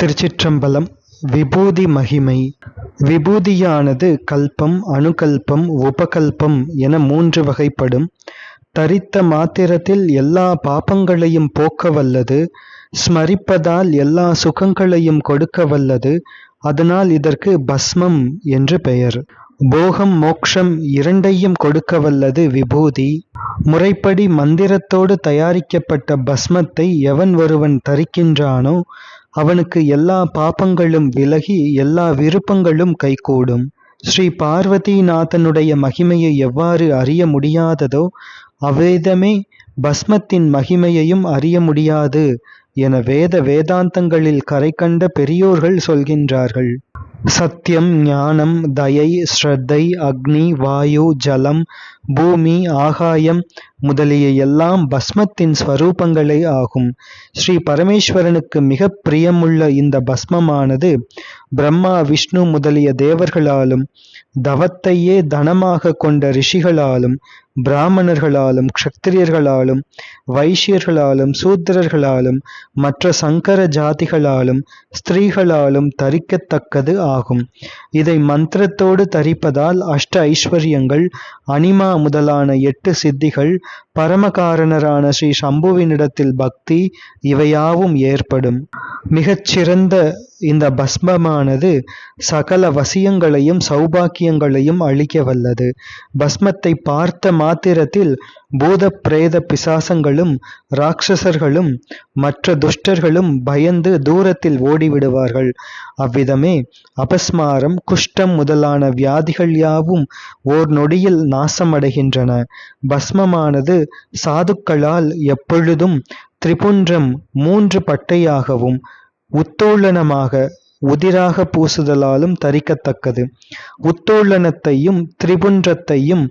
திருச்சிற்றம்பலம் விபூதி மகிமை. விபூதியானது கல்பம் அணுகல்பம் உபகல்பம் என மூன்று வகைப்படும். தரித்த மாத்திரத்தில் எல்லா பாபங்களையும் போக்க வல்லது ஸ்மரிப்பதால் எல்லா சுகங்களையும் கொடுக்க வல்லது அதனால் இதற்கு பஸ்மம் என்று பெயர். போகம் மோக்ஷம் இரண்டையும் கொடுக்க வல்லது விபூதி. முறைப்படி மந்திரத்தோடு தயாரிக்கப்பட்ட பஸ்மத்தை எவன் ஒருவன் தரிக்கின்றானோ அவனுக்கு எல்லா பாபங்களும் விலகி எல்லா விருப்பங்களும் கைகூடும். ஸ்ரீ பார்வதிநாதனுடைய மகிமையை எவ்வாறு அறிய முடியாததோ அவ்விதமே பஸ்மத்தின் மகிமையையும் அறிய முடியாது என வேத வேதாந்தங்களில் கரை கண்ட பெரியோர்கள் சொல்கின்றார்கள். சத்தியம் ஞானம் தயை ஸ்ரத்தை அக்னி வாயு ஜலம் பூமி ஆகாயம் முதலிய எல்லாம் பஸ்மத்தின் ஸ்வரூபங்களே ஆகும். ஸ்ரீ பரமேஸ்வரனுக்கு மிக பிரியமுள்ள இந்த பஸ்மமானது பிரம்மா விஷ்ணு முதலிய தேவர்களாலும் தவத்தையே தனமாக கொண்ட ரிஷிகளாலும் பிராமணர்களாலும் க்ஷத்திரியர்களாலும் வைஷ்யர்களாலும் சூத்திரர்களாலும் மற்ற சங்கர ஜாதிகளாலும் ஸ்திரீகளாலும் தரிக்கத்தக்கது ஆகும். இதை மந்திரத்தோடு தரிப்பதால் அஷ்ட ஐஸ்வர்யங்கள் அனிமா முதலான எட்டு சித்திகள் பரமகாரணரான ஸ்ரீ சம்புவினிடத்தில் பக்தி இவையாவும் ஏற்படும். மிகச்சிறந்த இந்த பஸ்மமானது சகல வசியங்களையும் சௌபாக்கியங்களையும் அளிக்க வல்லது. பஸ்மத்தை பார்த்த மாத்திரத்தில் பூத பிரேத பிசாசங்களும் ராட்சசர்களும் மற்ற துஷ்டர்களும் பயந்து தூரத்தில் ஓடிவிடுவார்கள். அவ்விதமே அபஸ்மாரம் குஷ்டம் முதலான வியாதிகள் யாவும் ஓர் நொடியில் நாசமடைகின்றன. பஸ்மமானது சாதுக்களால் எப்பொழுதும் திரிபுன்றம் மூன்று பட்டையாகவும் உத்தோலனமாக உதிராக பூசுதலாலும் தரிக்கத்தக்கது. உத்தோலனத்தையும் திரிபுன்றத்தையும்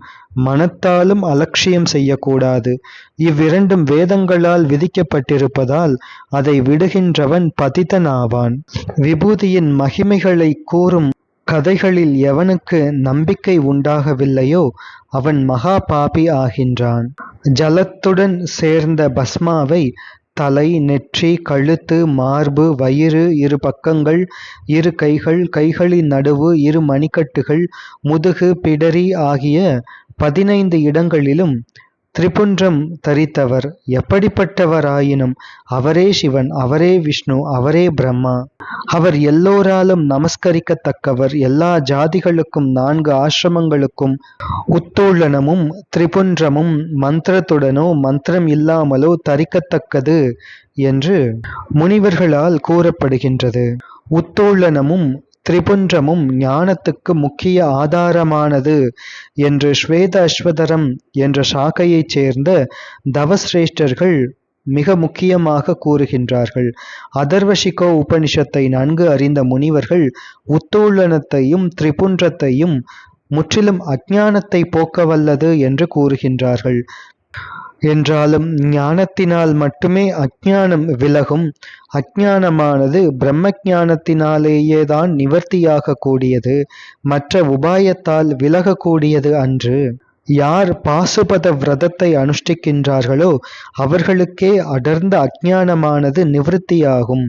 மனத்தாலும் அலட்சியம் செய்யக்கூடாது. இவ்விரண்டும் வேதங்களால் விதிக்கப்பட்டிருப்பதால் அதை விடுகின்றவன் பதிதனாவான். விபூதியின் மகிமைகளை கூறும் கதைகளில் எவனுக்கு நம்பிக்கை உண்டாகவில்லையோ அவன் மகா பாபி ஆகின்றான். ஜலத்துடன் சேர்ந்த பஸ்மாவை தலை நெற்றி கழுத்து மார்பு வயிறு இரு பக்கங்கள் இரு கைகள் கைகளின் நடுவு இரு மணிக்கட்டுகள் முதுகு பிடரி ஆகிய பதினைந்து இடங்களிலும் திரிபுன்றம் தரித்தவர் எப்படிப்பட்டவராயினும் அவரே சிவன் அவரே விஷ்ணு அவரே பிரம்மா. அவர் எல்லோராலும் நமஸ்கரிக்கத்தக்கவர். எல்லா ஜாதிகளுக்கும் நான்கு ஆசிரமங்களுக்கும் உத்தோழனமும் திரிபுன்றமும் மந்திரத்துடனோ மந்திரம் இல்லாமலோ தரிக்கத்தக்கது என்று முனிவர்களால் கூறப்படுகின்றது. உத்தோழனமும் திரிபுன்றமும் ஞானத்துக்கு முக்கிய ஆதாரமானது என்று ஸ்வேத அஸ்வதரம் என்ற சாக்கையைச் சேர்ந்த தவசிரேஷ்டர்கள் மிக முக்கியமாக கூறுகின்றார்கள். அதர்வசிகோ உபனிஷத்தை நன்கு அறிந்த முனிவர்கள் உத்தோலனத்தையும் திரிபுன்றத்தையும் முற்றிலும் அஜானத்தை போக்கவல்லது என்று கூறுகின்றார்கள். என்றாலும் ஞானத்தினால் மட்டுமே அஞ்ஞானம் விலகும். அஞ்ஞானமானது பிரம்ம ஞானத்தினாலேயேதான் நிவர்த்தியாக கூடியது. மற்ற உபாயத்தால் விலகக்கூடியது அன்று. யார் பாசுபத விரதத்தை அனுஷ்டிக்கின்றார்களோ அவர்களுக்கே அடர்ந்த அஜானமானது நிவர்த்தியாகும்.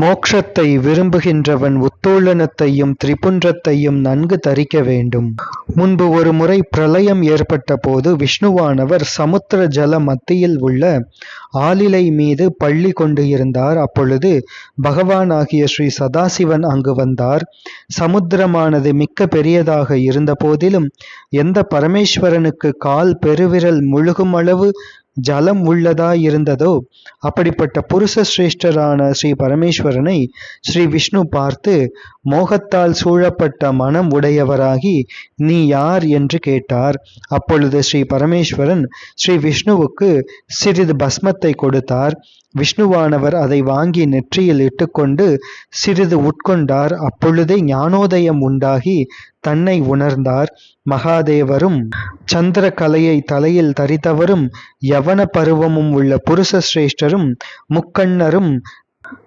மோக்ஷத்தை விரும்புகின்றவன் உத்தோழனத்தையும் திரிபுன்றத்தையும் நன்கு தரிக்க வேண்டும். முன்பு ஒரு முறை பிரளயம் ஏற்பட்ட போது விஷ்ணுவானவர் சமுத்திர ஜல மத்தியில் உள்ள ஆளிலை மீது பள்ளி கொண்டு இருந்தார். அப்பொழுது பகவான் ஆகிய ஸ்ரீ சதாசிவன் அங்கு வந்தார். சமுத்திரமானது மிக்க பெரியதாக இருந்த போதிலும் எந்த ஈஸ்வரனுக்கு கால் பெருவிரல் முழுகும் அளவு ஜலம் உள்ளதா இருந்ததோ அப்படிப்பட்ட புருஷ சிரேஷ்டரான ஸ்ரீ பரமேஸ்வரனை ஸ்ரீ விஷ்ணு பார்த்து மோகத்தால் சூழப்பட்ட மனம் உடையவராகி நீ யார்? என்று கேட்டார். அப்பொழுது ஸ்ரீ பரமேஸ்வரன் ஸ்ரீ விஷ்ணுவுக்கு சிறிது பஸ்மத்தை கொடுத்தார். விஷ்ணுவானவர் அதை வாங்கி நெற்றியில் இட்டுக்கொண்டு சிறிது உட்கொண்டார். அப்பொழுதே ஞானோதயம் உண்டாகி தன்னை உணர்ந்தார். மகாதேவரும் சந்திர கலையை தலையில் தரித்தவரும் யவன பருவமும் உள்ள புருஷ சிரேஷ்டரும் முக்கண்ணரும்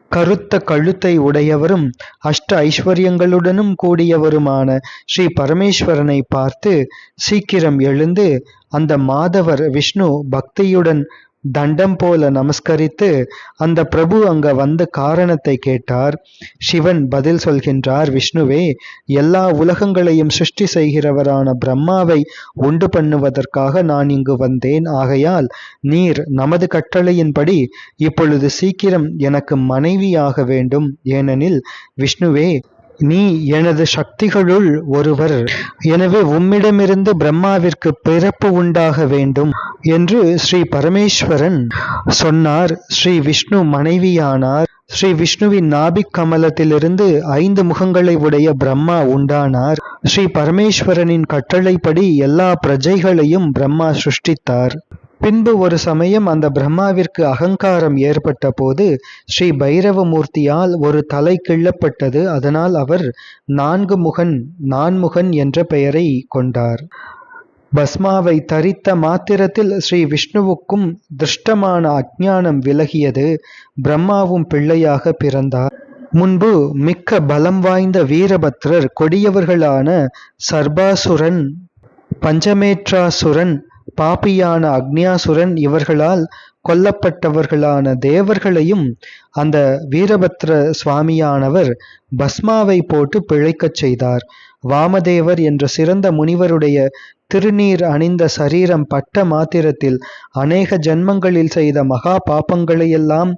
கருத்த கழுத்தை உடையவரும் அஷ்ட ஐஸ்வர்யங்களுடனும் கூடியவருமான ஸ்ரீ பரமேஸ்வரனை பார்த்து சீக்கிரம் எழுந்து அந்த மாதவர் விஷ்ணு பக்தியுடன் தண்டம் போல நமஸ்கரித்து அந்த பிரபு அங்க வந்த காரணத்தை கேட்டார். சிவன் பதில் சொல்கின்றார் விஷ்ணுவே எல்லா உலகங்களையும் சிருஷ்டி செய்கிறவரான பிரம்மாவை உண்டு பண்ணுவதற்காக நான் இங்கு வந்தேன். ஆகையால் நீர் நமது கட்டளையின்படி இப்பொழுது சீக்கிரம் எனக்கு மனைவியாக வேண்டும். ஏனெனில் விஷ்ணுவே நீ எனது சக்திகளுள் ஒருவர். எனவே உம்மிடமிருந்து பிரம்மாவிற்கு பிறப்பு உண்டாக வேண்டும் என்று ஸ்ரீ பரமேஸ்வரன் சொன்னார். ஸ்ரீ விஷ்ணு மனைவியானார். ஸ்ரீ விஷ்ணுவின் நாபிக் கமலத்திலிருந்து ஐந்து முகங்களை உடைய பிரம்மா உண்டானார். ஸ்ரீ பரமேஸ்வரனின் கட்டளைப்படி எல்லா பிரஜைகளையும் பிரம்மா சிருஷ்டித்தார். பின்பு ஒரு சமயம் அந்த பிரம்மாவிற்கு அகங்காரம் ஏற்பட்ட போது ஸ்ரீ பைரவமூர்த்தியால் ஒரு தலை கிள்ளப்பட்டது. அதனால் அவர் நான்கு முகன் நான்முகன் என்ற பெயரை கொண்டார். பஸ்மாவை தரித்த மாத்திரத்தில் ஸ்ரீ விஷ்ணுவுக்கும் திருஷ்டமான அஜானம் விலகியது. பிரம்மாவும் பிள்ளையாக பிறந்தார். முன்பு மிக்க பலம் வாய்ந்த வீரபத்ரர் கொடியவர்களான சர்பாசுரன் பஞ்சமேற்றாசுரன் பாப்பியான அக்னியாசுரன் இவர்களால் கொல்லப்பட்டவர்களான தேவர்களையும் அந்த வீரபத்ர சுவாமியானவர் பஸ்மாவை போட்டு பிழைக்கச் செய்தார். வாமதேவர் என்ற சிறந்த முனிவருடைய திருநீர் அணிந்த சரீரம் பட்ட மாத்திரத்தில் அநேக ஜன்மங்களில் செய்த மகா பாப்பங்களையெல்லாம்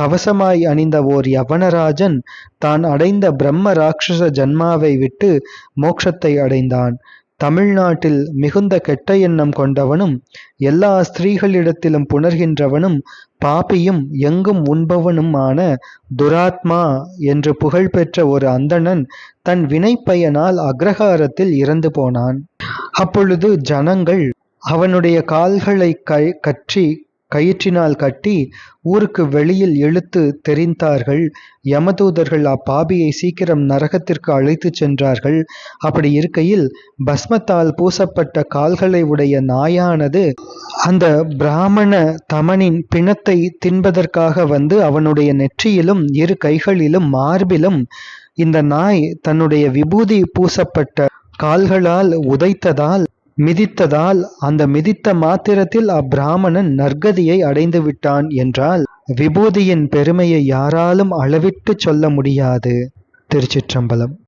கவசமாய் அணிந்த ஓர் யவனராஜன் தான் அடைந்த பிரம்ம ராட்சச ஜன்மாவை விட்டு மோட்சத்தை அடைந்தான். தமிழ்நாட்டில் மிகுந்த கெட்ட எண்ணம் கொண்டவனும் எல்லா ஸ்திரீகளிடத்திலும் புணர்கின்றவனும் பாப்பியும் எங்கும் உண்பவனுமான துராத்மா என்று புகழ்பெற்ற ஒரு அந்தணன் தன் வினைப்பயனால் அக்ரஹாரத்தில் இறந்து போனான். அப்பொழுது ஜனங்கள் அவனுடைய கால்களை கை கற்றி கயிற்றினால் கட்டி ஊருக்கு வெளியில் இழுத்து தெரிந்தார்கள். யமதூதர்கள் அப்பாபியை சீக்கிரம் நரகத்திற்கு அழைத்துச் சென்றார்கள். அப்படி இருக்கையில் பஸ்மத்தால் பூசப்பட்ட கால்களை உடைய நாயானது அந்த பிராமண தமனின் பிணத்தை தின்பதற்காக வந்து அவனுடைய நெற்றியிலும் இரு கைகளிலும் மார்பிலும் இந்த நாய் தன்னுடைய விபூதி பூசப்பட்ட கால்களால் உதைத்ததால் மிதித்ததால் அந்த மிதித்த மாத்திரத்தில் அப்பிராமணன் நற்கதியை அடைந்து விட்டான் என்றால் விபூதியின் பெருமையை யாராலும் அளவிட்டு சொல்ல முடியாது. திருச்சிற்றம்பலம்.